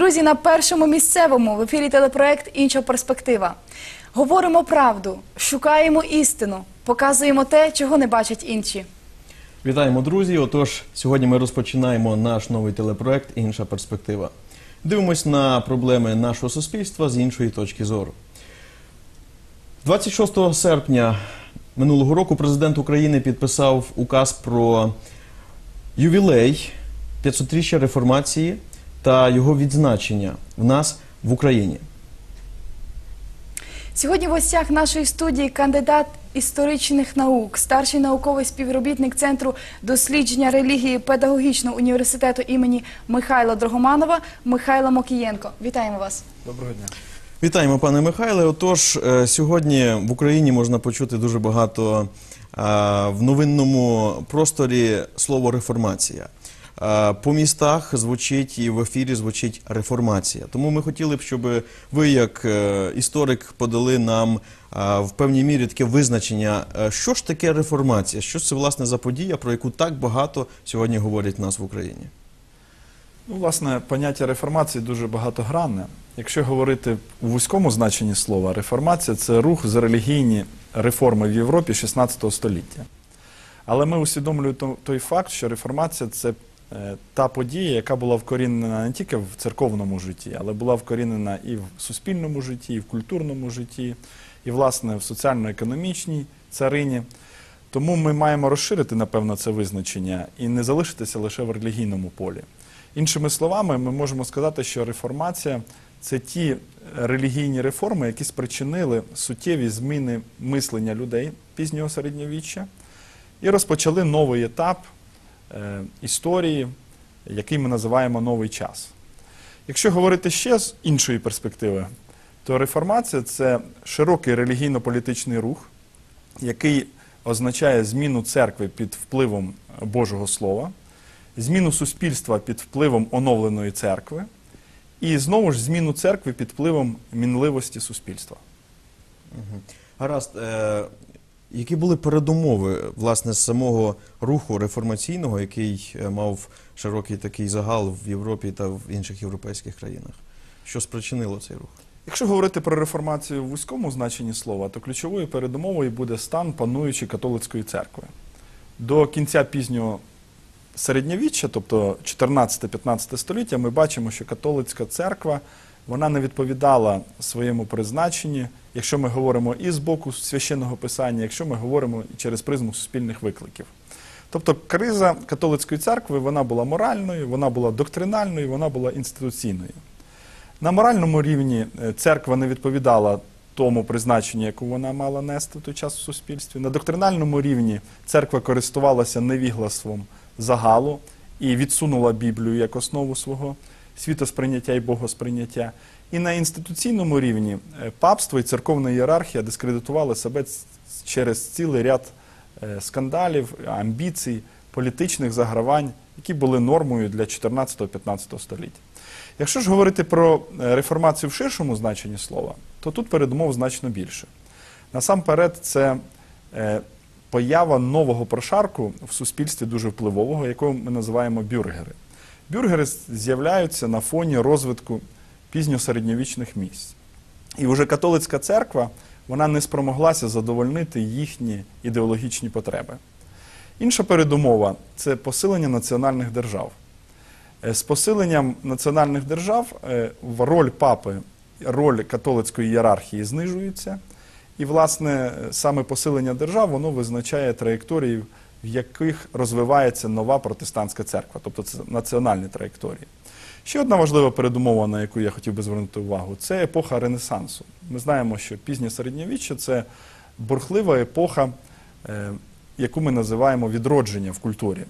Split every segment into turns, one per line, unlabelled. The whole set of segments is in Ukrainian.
Друзі, на першому місцевому в ефірі телепроект Інша перспектива. Говоримо правду, шукаємо істину, показуємо те, чого не бачать інші.
Вітаємо, друзі! Отож, сьогодні ми розпочинаємо наш новий телепроект Інша перспектива. Дивимось на проблеми нашого суспільства з іншої точки зору. 26 серпня минулого року президент України підписав указ про ювілей 500-річчя реформації та його відзначення в нас в Україні.
Сьогодні в гостях нашої студії кандидат історичних наук, старший науковий співробітник Центру дослідження релігії Педагогічного університету імені Михайла Дрогоманова Михайло Мокієнко. Вітаємо вас.
Доброго дня.
Вітаємо, пане Михайле. Отож, е, сьогодні в Україні можна почути дуже багато в новинному просторі слово реформація. Е, По містах звучить і в ефірі звучить реформація. Тому ми хотіли б, щоб ви, як е, історик, подали нам е, в певній мірі таке визначення, що ж таке реформація, що це власне за подія, про яку так багато сьогодні говорять нас в Україні.
Ну, власне, поняття реформації дуже багатогранне. Якщо говорити у вузькому значенні слова, реформація це рух за релігійні реформи в Європі 16 століття. Але ми усвідомлюємо той факт, що реформація це та подія, яка була вкорінена не тільки в церковному житті, але була вкорінена і в суспільному житті, і в культурному житті, і, власне, в соціально-економічній царині. Тому ми маємо розширити, напевно, це визначення і не залишитися лише в релігійному полі. Іншими словами, ми можемо сказати, що реформація це ті релігійні реформи, які спричинили суттєві зміни мислення людей пізнього середньовіччя і розпочали новий етап е, історії, який ми називаємо новий час. Якщо говорити ще з іншої перспективи, то реформація це широкий релігійно-політичний рух, який означає зміну церкви під впливом Божого Слова, зміну суспільства під впливом оновленої церкви, і знову ж зміну церкви під впливом мінливості суспільства.
Гаразд, е, які були передумови власне самого руху реформаційного, який е, мав широкий такий загал в Європі та в інших європейських країнах? Що спричинило цей рух?
Якщо говорити про реформацію в вузькому значенні слова, то ключовою передумовою буде стан пануючої католицької церкви. До кінця пізнього середньовіччя, тобто 14-15 століття, ми бачимо, що католицька церква вона не відповідала своєму призначенні, якщо ми говоримо і з боку священного писання, якщо ми говоримо і через призму суспільних викликів. Тобто криза католицької церкви вона була моральною, вона була доктринальною, вона була інституційною. На моральному рівні е, церква не відповідала тому призначенню, яку вона мала нести в той час в суспільстві. На доктринальному рівні церква користувалася невіглаством загалу і відсунула Біблію як основу свого світосприйняття і богосприйняття. І на інституційному рівні е, папство і церковна ієрархія дискредитували себе через цілий ряд е, скандалів, амбіцій, політичних загравань, які були нормою для 14-15 століття. Якщо ж говорити про е, реформацію в ширшому значенні слова, то тут передумов значно більше. Насамперед, це поява нового прошарку в суспільстві дуже впливового, якого ми називаємо бюргери. Бюргери з'являються на фоні розвитку пізньосередньовічних місць. І вже католицька церква вона не спромоглася задовольнити їхні ідеологічні потреби. Інша передумова це посилення національних держав. Е, З посиленням національних держав е, роль папи, роль католицької ієрархії знижується. І, власне, е, саме посилення держав воно визначає траєкторії, в яких розвивається нова протестантська церква, тобто це національні траєкторії. Ще одна важлива передумова, на яку я хотів би звернути увагу, це епоха Ренесансу. Ми знаємо, що пізнє середньовіччя це бурхлива епоха, е, яку ми називаємо відродження в культурі.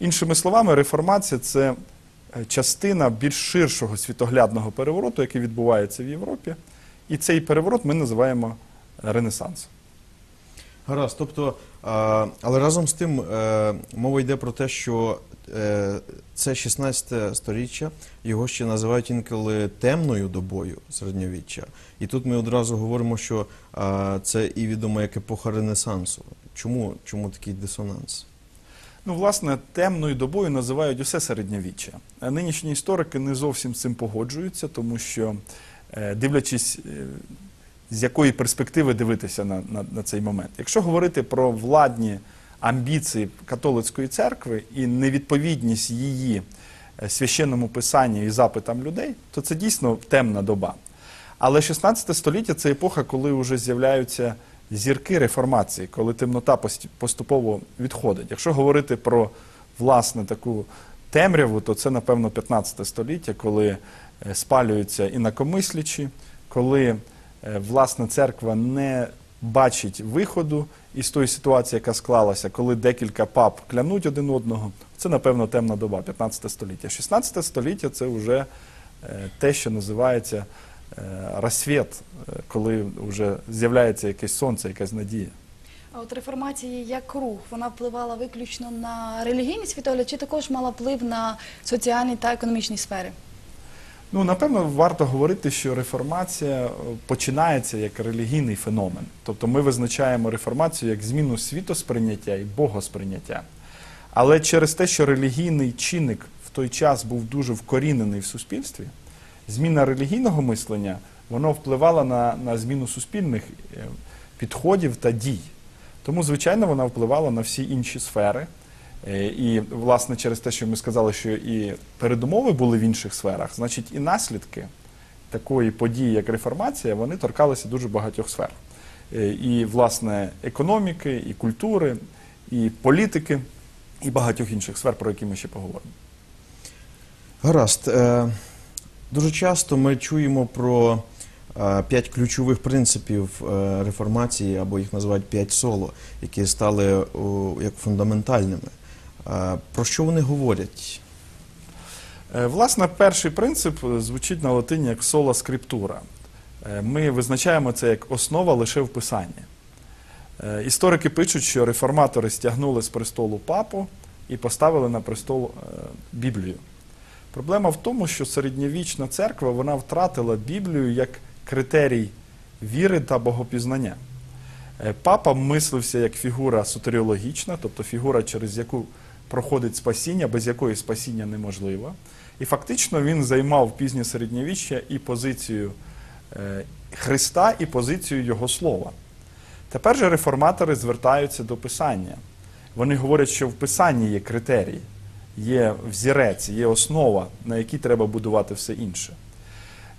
Іншими словами, реформація це е, частина більш ширшого світоглядного перевороту, який відбувається в Європі. І цей переворот ми називаємо Ренесансом.
Гаразд, тобто, але разом з тим е, мова йде про те, що е, це 16 сторіччя, його ще називають інколи темною добою середньовіччя. І тут ми одразу говоримо, що це і відомо як епоха Ренесансу. Чому, чому такий дисонанс?
Ну, власне, темною добою називають усе середньовіччя. Нинішні історики не зовсім з цим погоджуються, тому що, е, дивлячись, е, з якої перспективи дивитися на, на, на цей момент. Якщо говорити про владні амбіції католицької церкви і невідповідність її е, священному писанню і запитам людей, то це дійсно темна доба. Але 16 століття це епоха, коли вже з'являються зірки реформації, коли темнота поступово відходить. Якщо говорити про власне таку темряву, то це, напевно, 15 століття, коли е, спалюються інакомислячі, коли власне церква не бачить виходу із тої ситуації, яка склалася, коли декілька пап клянуть один одного. Це, напевно, темна доба, 15 століття. 16 століття це вже е, те, що називається е, розсвіт, е, коли вже з'являється якесь сонце, якась надія.
А от реформація як рух, вона впливала виключно на релігійні світогляд, чи також мала вплив на соціальні та економічні сфери?
Ну, напевно, варто говорити, що реформація е, починається як релігійний феномен. Тобто ми визначаємо реформацію як зміну світосприйняття і богосприйняття. Але через те, що релігійний чинник в той час був дуже вкорінений в суспільстві, зміна релігійного мислення воно впливала на, на зміну суспільних е, підходів та дій. Тому, звичайно, вона впливала на всі інші сфери. Е, І, власне, через те, що ми сказали, що і передумови були в інших сферах, значить, і наслідки такої події, як реформація, вони торкалися дуже багатьох сфер. Е, І, власне, економіки, і культури, і політики, і багатьох інших сфер, про які ми ще поговоримо.
Гаразд. Е, Дуже часто ми чуємо про п'ять ключових принципів реформації, або їх називають п'ять соло, які стали як фундаментальними. Про що вони говорять?
Е, Власне, перший принцип е, звучить на латині як сола скриптура. Е, Ми визначаємо це як основа лише в писанні. Історики пишуть, що реформатори стягнули з престолу папу і поставили на престол Біблію. Проблема в тому, що середньовічна церква вона втратила Біблію як критерій віри та богопізнання. Папа мислився як фігура сотеріологічна, тобто фігура, через яку проходить спасіння, без якої спасіння неможливо. І фактично він займав пізнє середньовіччя і позицію е, Христа, і позицію Його слова. Тепер же реформатори звертаються до Писання. Вони говорять, що в Писанні є критерій, є взірець, є основа, на якій треба будувати все інше.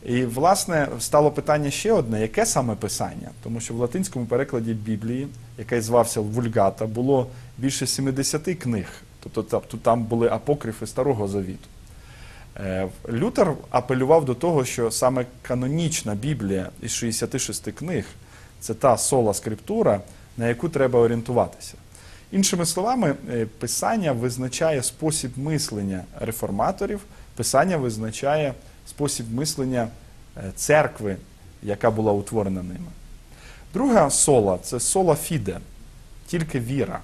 І, власне, стало питання ще одне: яке саме писання? Тому що в латинському перекладі Біблії, який звався Вульгата, було більше 70 книг, тобто там були апокрифи Старого Завіту. Е, Лютер апелював до того, що саме канонічна Біблія із 66 книг це та сола скриптура, на яку треба орієнтуватися. Іншими словами, е, писання визначає спосіб мислення реформаторів, писання визначає спосіб мислення е, церкви, яка була утворена ними. Друга сола це сола фіде, тільки віра.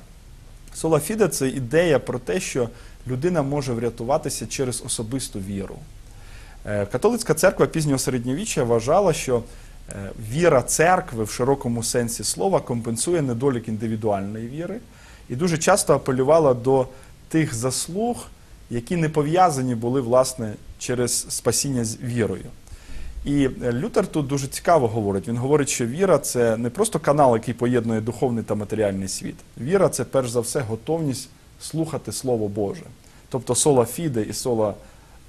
Сола фіде це ідея про те, що людина може врятуватися через особисту віру. Е, Католицька церква пізнього середньовіччя вважала, що е, віра церкви в широкому сенсі слова компенсує недолік індивідуальної віри і дуже часто апелювала до тих заслуг, які не пов'язані були власне через спасіння з вірою. І Лютер тут дуже цікаво говорить. Він говорить, що віра це не просто канал, який поєднує духовний та матеріальний світ. Віра це перш за все готовність слухати Слово Боже. Тобто сола фіде і сола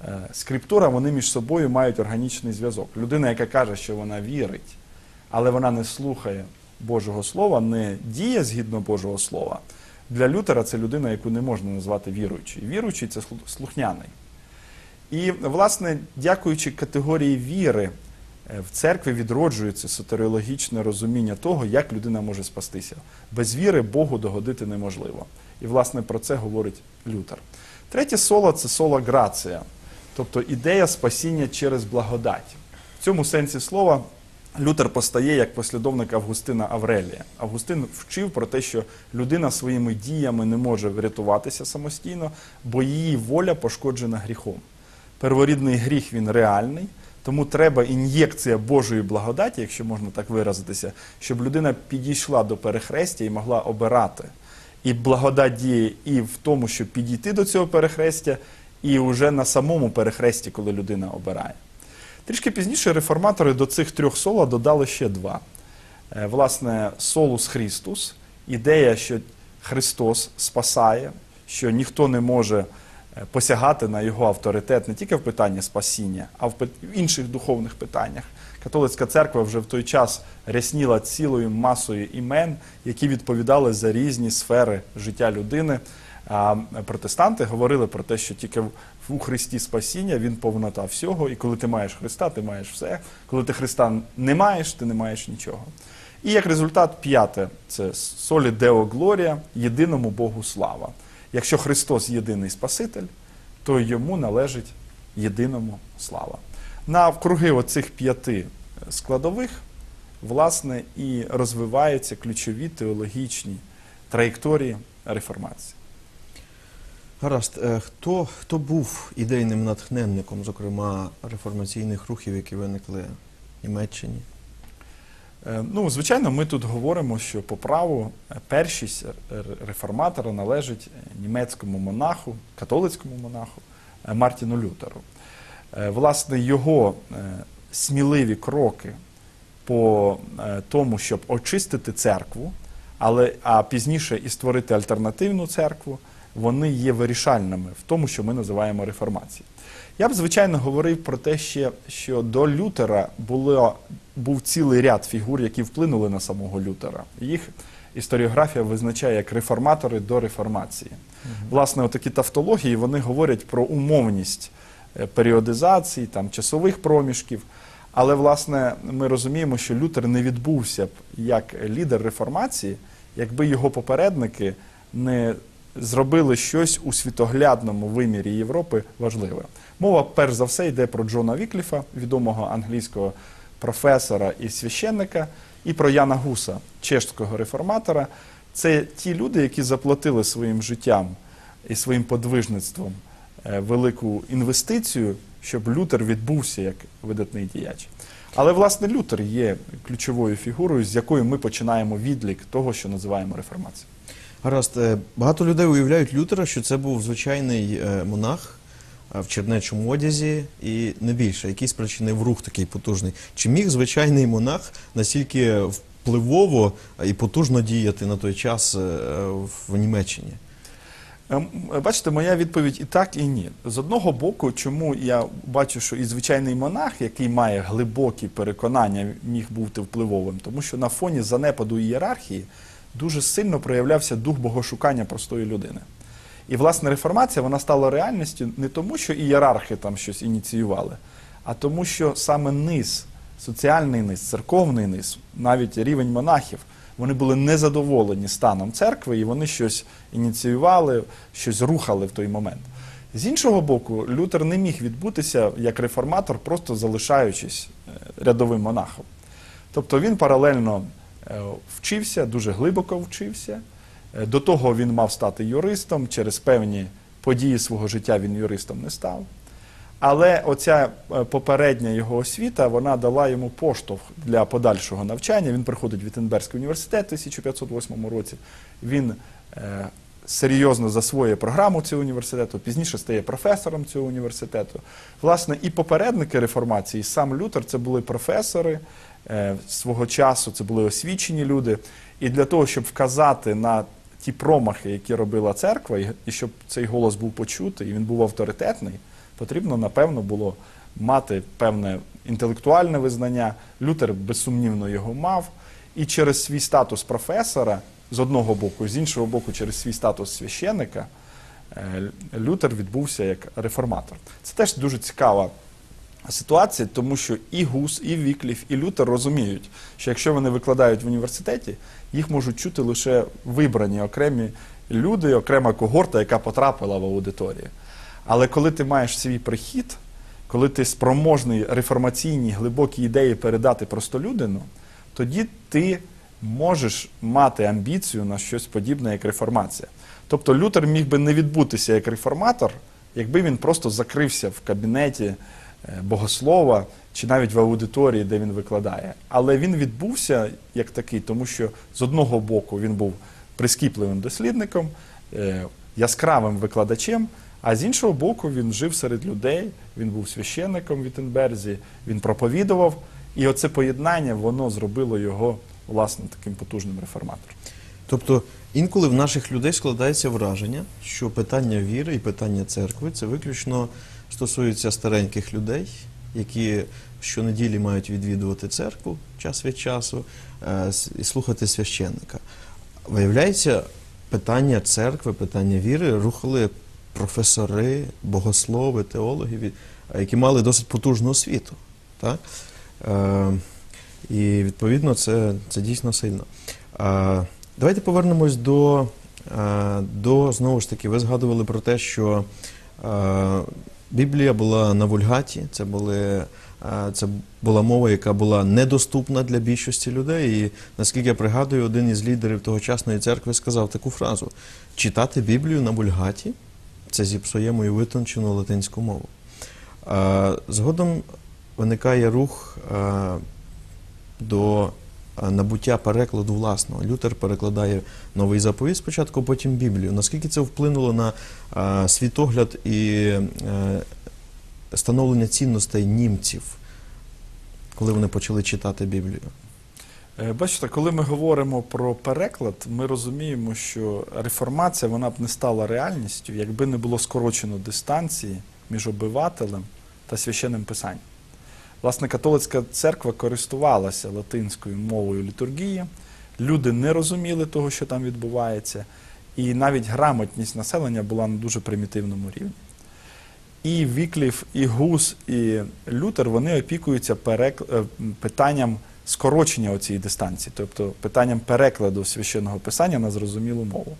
е, скриптура, вони між собою мають органічний зв'язок. Людина, яка каже, що вона вірить, але вона не слухає Божого Слова, не діє згідно Божого Слова. Для Лютера це людина, яку не можна назвати віруючою. Віруючий це слу- слухняний. І, власне, дякуючи категорії віри, е, в церкві відроджується сотеріологічне розуміння того, як людина може спастися. Без віри Богу догодити неможливо. І, власне, про це говорить Лютер. Третє соло це соло грація, тобто ідея спасіння через благодать. В цьому сенсі слова Лютер постає як послідовник Августина Аврелія. Августин вчив про те, що людина своїми діями не може врятуватися самостійно, бо її воля пошкоджена гріхом. Перворідний гріх він реальний, тому треба ін'єкція Божої благодаті, якщо можна так виразитися, щоб людина підійшла до перехрестя і могла обирати. І благодать діє і в тому, щоб підійти до цього перехрестя, і вже на самому перехресті, коли людина обирає. Трішки пізніше реформатори до цих трьох сола додали ще два. Е, Власне, солус Христус, ідея, що Христос спасає, що ніхто не може посягати на його авторитет не тільки в питанні спасіння, а в інших духовних питаннях. Католицька церква вже в той час рясніла цілою масою імен, які відповідали за різні сфери життя людини. А протестанти говорили про те, що тільки у Христі спасіння він повнота всього, і коли ти маєш Христа, ти маєш все. Коли ти Христа не маєш, ти не маєш нічого. І як результат, п'яте це солі Део Глорія, єдиному Богу слава. Якщо Христос єдиний Спаситель, то йому належить єдиному слава. Навкруги оцих п'яти складових, власне, і розвиваються ключові теологічні траєкторії реформації.
Гаразд, е, хто, хто був ідейним натхненником, зокрема, реформаційних рухів, які виникли в Німеччині?
Е, Ну, звичайно, ми тут говоримо, що по праву е, першість реформатора належить німецькому монаху, католицькому монаху е, Мартіну Лютеру. Власне, його сміливі кроки по тому, щоб очистити церкву, але а пізніше і створити альтернативну церкву, вони є вирішальними в тому, що ми називаємо реформацією. Я б, звичайно, говорив про те, ще, що до Лютера було, був цілий ряд фігур, які вплинули на самого Лютера. Їх історіографія визначає як реформатори до реформації. Власне, отакі тавтології вони говорять про умовність е, періодизації, там, часових проміжків. Але, власне, ми розуміємо, що Лютер не відбувся б як лідер реформації, якби його попередники не зробили щось у світоглядному вимірі Європи важливе. Мова, перш за все, йде про Джона Вікліфа, відомого англійського професора і священника, і про Яна Гуса, чешського реформатора. Це ті люди, які заплатили своїм життям і своїм подвижництвом е, велику інвестицію, щоб Лютер відбувся як видатний діяч. Але власне Лютер є ключовою фігурою, з якою ми починаємо відлік того, що називаємо реформацією.
Гаразд, е, багато людей уявляють Лютера, що це був звичайний е, монах е, в чернечому одязі і не більше, який спричинив рух такий потужний. Чи міг звичайний монах настільки впливово і потужно діяти на той час в Німеччині?
Ем, Бачите, моя відповідь і так, і ні. З одного боку, чому я бачу, що і звичайний монах, який має глибокі переконання, міг бути впливовим, тому що на фоні занепаду ієрархії дуже сильно проявлявся дух богошукання простої людини. І власне реформація вона стала реальністю не тому, що ієрархи там щось ініціювали, а тому, що саме низ, соціальний низ, церковний низ, навіть рівень монахів, вони були незадоволені станом церкви, і вони щось ініціювали, щось рухали в той момент. З іншого боку, Лютер не міг відбутися як реформатор, просто залишаючись е, рядовим монахом. Тобто він паралельно вчився, дуже глибоко вчився. Е, До того він мав стати юристом, через певні події свого життя він юристом не став. Але оця е, попередня його освіта вона дала йому поштовх для подальшого навчання. Він приходить в Віттенберзький університет у 1508 році. Він е, серйозно засвоює програму цього університету, пізніше стає професором цього університету. Власне, і попередники реформації, і сам Лютер, це були професори е, свого часу, це були освічені люди. І для того, щоб вказати на ті промахи, які робила церква, і, і щоб цей голос був почутий, і він був авторитетний, потрібно, напевно, було мати певне інтелектуальне визнання. Лютер безсумнівно його мав. І через свій статус професора, з одного боку, з іншого боку, через свій статус священика, е, Лютер відбувся як реформатор. Це теж дуже цікава ситуація, тому що і Гус, і Вікліф, і Лютер розуміють, що якщо вони викладають в університеті, їх можуть чути лише вибрані окремі люди, окрема когорта, яка потрапила в аудиторію. Але коли ти маєш свій прихід, коли ти спроможний реформаційні глибокі ідеї передати простолюдину, тоді ти можеш мати амбіцію на щось подібне, як реформація. Тобто Лютер міг би не відбутися як реформатор, якби він просто закрився в кабінеті богослова чи навіть в аудиторії, де він викладає. Але він відбувся як такий, тому що з одного боку він був прискіпливим дослідником, е, яскравим викладачем. А з іншого боку, він жив серед людей, він був священником в Віттенберзі, він проповідував. І оце поєднання воно зробило його власне таким потужним реформатором.
Тобто інколи в наших людей складається враження, що питання віри і питання церкви це виключно стосується стареньких людей, які щонеділі мають відвідувати церкву час від часу е, і слухати священника. Виявляється, питання церкви, питання віри рухали професори, богослови, теологи, які мали досить потужну освіту. Так? Е, і відповідно це, це дійсно сильно. Е, давайте повернемось до, до знову ж таки, ви згадували про те, що Біблія була на вульгаті, це, були, е, це була мова, яка була недоступна для більшості людей. І наскільки я пригадую, один із лідерів тогочасної церкви сказав таку фразу: читати Біблію на вульгаті це зіпсує мою витончену латинську мову. Е, Згодом виникає рух е, до набуття перекладу власного. Лютер перекладає новий заповіт спочатку, потім Біблію. Наскільки це вплинуло на світогляд і е, становлення цінностей німців, коли вони почали читати Біблію?
Е, Бачите, коли ми говоримо про переклад, ми розуміємо, що реформація вона б не стала реальністю, якби не було скорочено дистанції між обивателем та священним писанням. Власне, католицька церква користувалася латинською мовою літургії, люди не розуміли того, що там відбувається, і навіть грамотність населення була на дуже примітивному рівні. І Вікліф, і Гус, і Лютер вони опікуються перек... е, питанням скорочення цієї дистанції, тобто питанням перекладу священного писання на зрозумілу мову.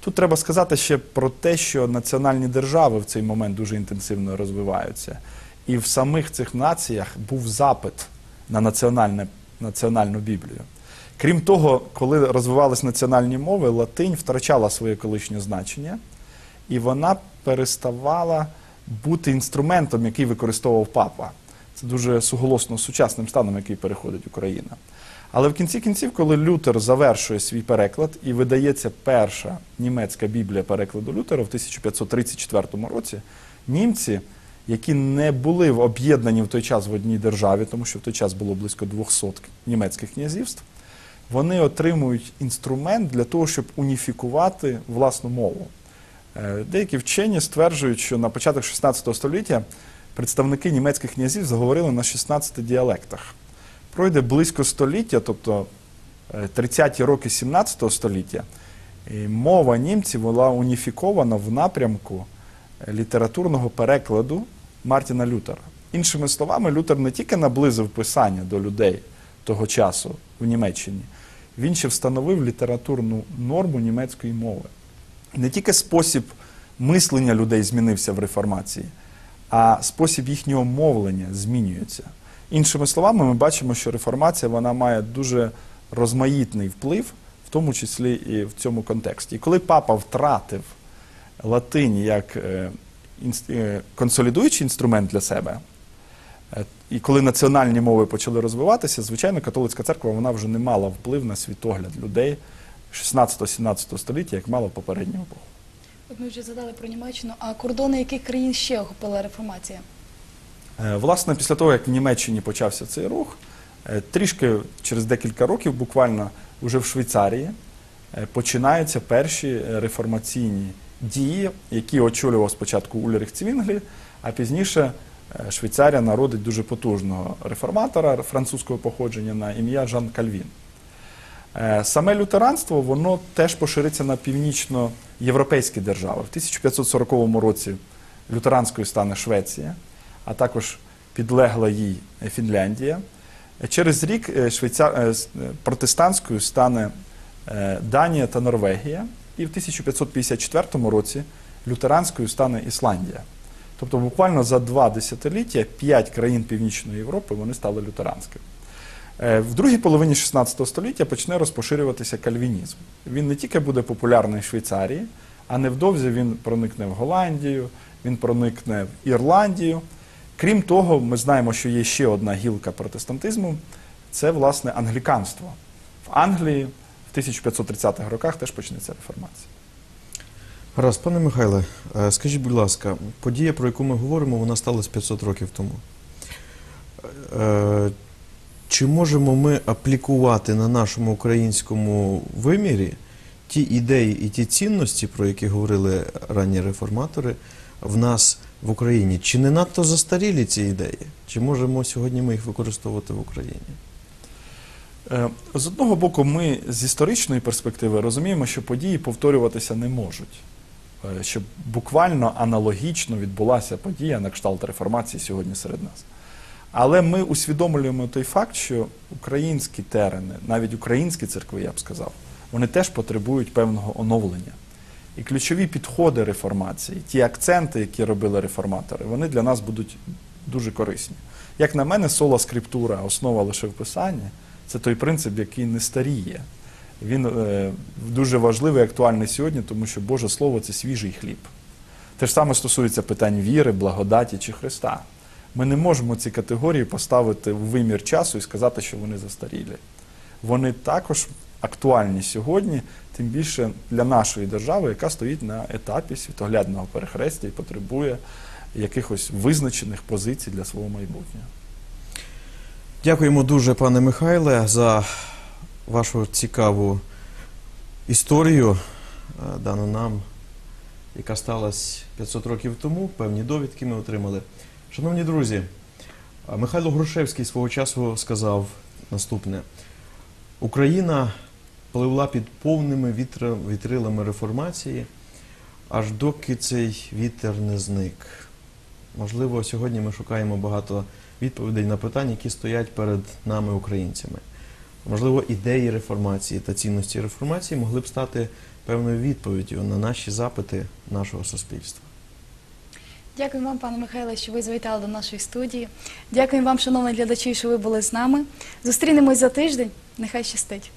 Тут треба сказати ще про те, що національні держави в цей момент дуже інтенсивно розвиваються. І в самих цих націях був запит на національне, національну Біблію. Крім того, коли розвивались національні мови, латинь втрачала своє колишнє значення, і вона переставала бути інструментом, який використовував папа. Це дуже суголосно з сучасним станом, який переходить Україна. Але в кінці кінців, коли Лютер завершує свій переклад і видається перша німецька біблія перекладу Лютера в 1534 році, німці, які не були об'єднані в той час в одній державі, тому що в той час було близько 200 німецьких князівств, вони отримують інструмент для того, щоб уніфікувати власну мову. Е, Деякі вчені стверджують, що на початок 16 століття представники німецьких князів заговорили на 16 діалектах. Пройде близько століття, тобто е, 30-ті роки 17 століття, і мова німців була уніфікована в напрямку е, літературного перекладу Мартіна Лютера. Іншими словами, Лютер не тільки наблизив писання до людей того часу в Німеччині, він ще встановив літературну норму німецької мови. Не тільки спосіб мислення людей змінився в реформації, а спосіб їхнього мовлення змінюється. Іншими словами, ми бачимо, що реформація вона має дуже розмаїтний вплив, в тому числі і в цьому контексті. І коли папа втратив латинь як е, консолідуючий інструмент для себе, е, і коли національні мови почали розвиватися, звичайно, католицька церква вона вже не мала вплив на світогляд людей 16-17 століття, як мала в попередню епоху.
От ми вже згадали про Німеччину, а кордони яких країн ще охопила реформація?
Е, Власне, після того, як в Німеччині почався цей рух, е, трішки через декілька років, буквально вже в Швейцарії, е, починаються перші е, реформаційні дії, які очолював спочатку Ульрих Цвінглі, а пізніше е, Швейцарія народить дуже потужного реформатора французького походження на ім'я Жан Кальвін. Е, Саме лютеранство воно теж пошириться на північноєвропейські держави. В 1540 році лютеранською стане Швеція, а також підлегла їй Фінляндія. Через рік е, швейця... протестантською стане Данія та Норвегія, і в 1554 році лютеранською стане Ісландія. Тобто буквально за два десятиліття п'ять країн Північної Європи вони стали лютеранськими. Е, В другій половині 16 століття почне розпоширюватися кальвінізм. Він не тільки буде популярний в Швейцарії, а невдовзі він проникне в Голландію, він проникне в Ірландію. Крім того, ми знаємо, що є ще одна гілка протестантизму це власне англіканство. В Англії в 1530-х роках теж почнеться реформація.
Гаразд, пане Михайле, е, скажіть, будь ласка, подія, про яку ми говоримо, вона сталася 500 років тому. Е, Чи можемо ми аплікувати на нашому українському вимірі ті ідеї і ті цінності, про які говорили ранні реформатори, в нас в Україні? Чи не надто застарілі ці ідеї? Чи можемо сьогодні ми їх використовувати в Україні?
Е, З одного боку, ми з історичної перспективи розуміємо, що події повторюватися не можуть. Е, Щоб буквально аналогічно відбулася подія на кшталт реформації сьогодні серед нас. Але ми усвідомлюємо той факт, що українські терени, навіть українські церкви, я б сказав, вони теж потребують певного оновлення. І ключові підходи реформації, ті акценти, які робили реформатори, вони для нас будуть дуже корисні. Як на мене, сола скриптура, основа лише в писанні, це той принцип, який не старіє. Він е, дуже важливий і актуальний сьогодні, тому що Боже Слово це свіжий хліб. Те ж саме стосується питань віри, благодаті чи Христа. Ми не можемо ці категорії поставити в вимір часу і сказати, що вони застарілі. Вони також актуальні сьогодні, тим більше для нашої держави, яка стоїть на етапі світоглядного перехрестя і потребує якихось визначених позицій для свого майбутнього.
Дякуємо дуже, пане Михайле, за вашу цікаву історію, е, дану нам, яка сталася 500 років тому. Певні довідки ми отримали. Шановні друзі, е, Михайло Грушевський свого часу сказав наступне: Україна пливла під повними вітрилами реформації, аж доки цей вітер не зник. Можливо, сьогодні ми шукаємо багато відповідей на питання, які стоять перед нами, українцями. Можливо, ідеї реформації та цінності реформації могли б стати певною відповіддю на наші запити нашого суспільства.
Дякую вам, пане Михайле, що ви завітали до нашої студії. Дякую вам, шановні глядачі, що ви були з нами. Зустрінемось за тиждень. Нехай щастить.